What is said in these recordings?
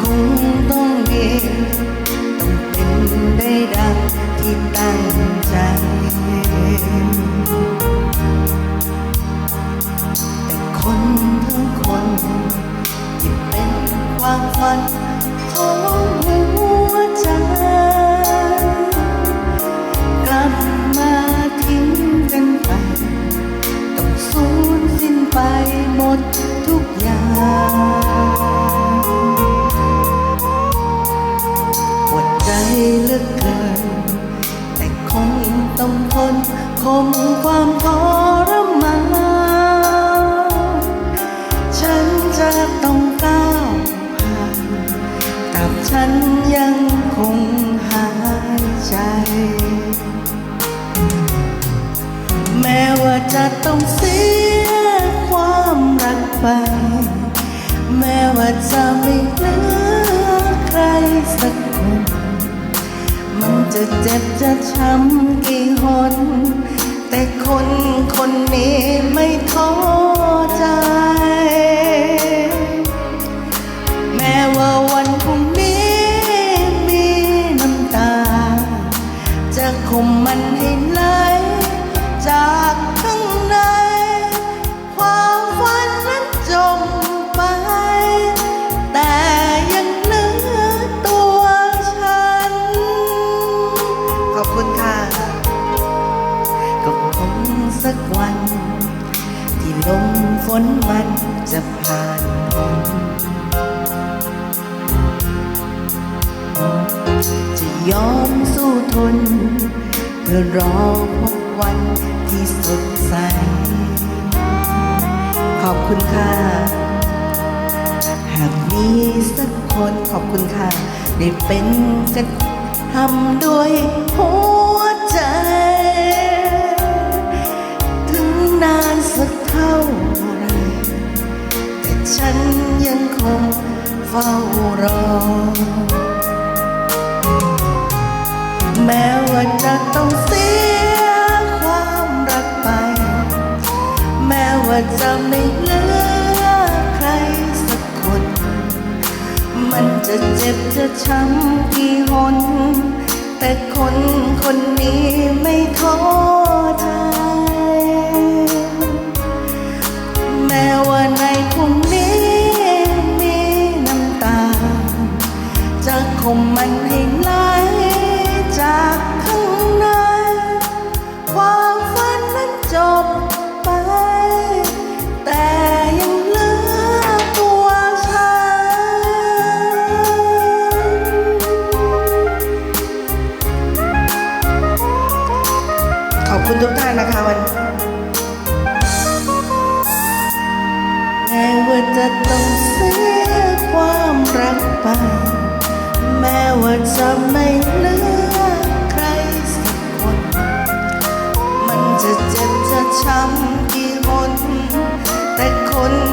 คงต้องมีต้องเป็นได้ดังที่ตั้งใจ แต่คนทั้งคนที่เป็นความฝัน ต้องทนคงความทรมานฉันจะต้องก้าวผ่านกับฉันยังคงหายใจ แม้ว่าจะต้องเสียความรักไป แม้ว่าจะไม่ จะเจ็บจะช้ำกี่หน แต่คนคนนี้ไม่ท้อใจ นมันจะผ่านพ้นจะยอมสู้ทน เพื่อรอพบวันที่สดใส ขอบคุณค่ะ หากมีสักคนขอบคุณค่ะ ได้เป็นจะทำด้วยหัวใจ ถึงนานสัก เฝ้ารอ แม้ว่าจะต้องเสียความรักไป แม้ว่าจะไม่เหลือใครสักคน มันจะเจ็บจะช้ำกี่หนแต่คนคนนี้ไม่ท้อใจ ให้ไหลจากข้างใน ความฝันนั้นจบไป แต่ยังเหลือตัวฉัน ขอบคุณทุกท่านนะคะวันแม้ว่าจะต้องเสียความรักไป แม้ว่าจะไม่เหลือใครสักคน มันจะเจ็บจะช้ำกี่หนแต่คน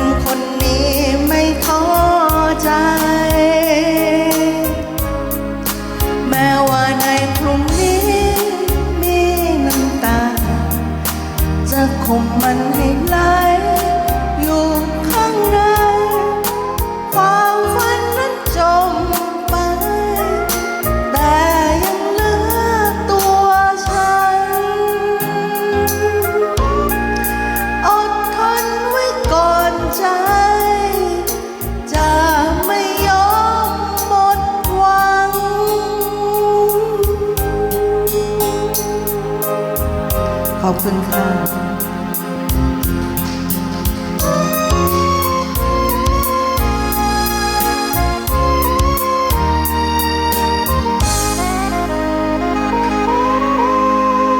ขอบคุณค่ะ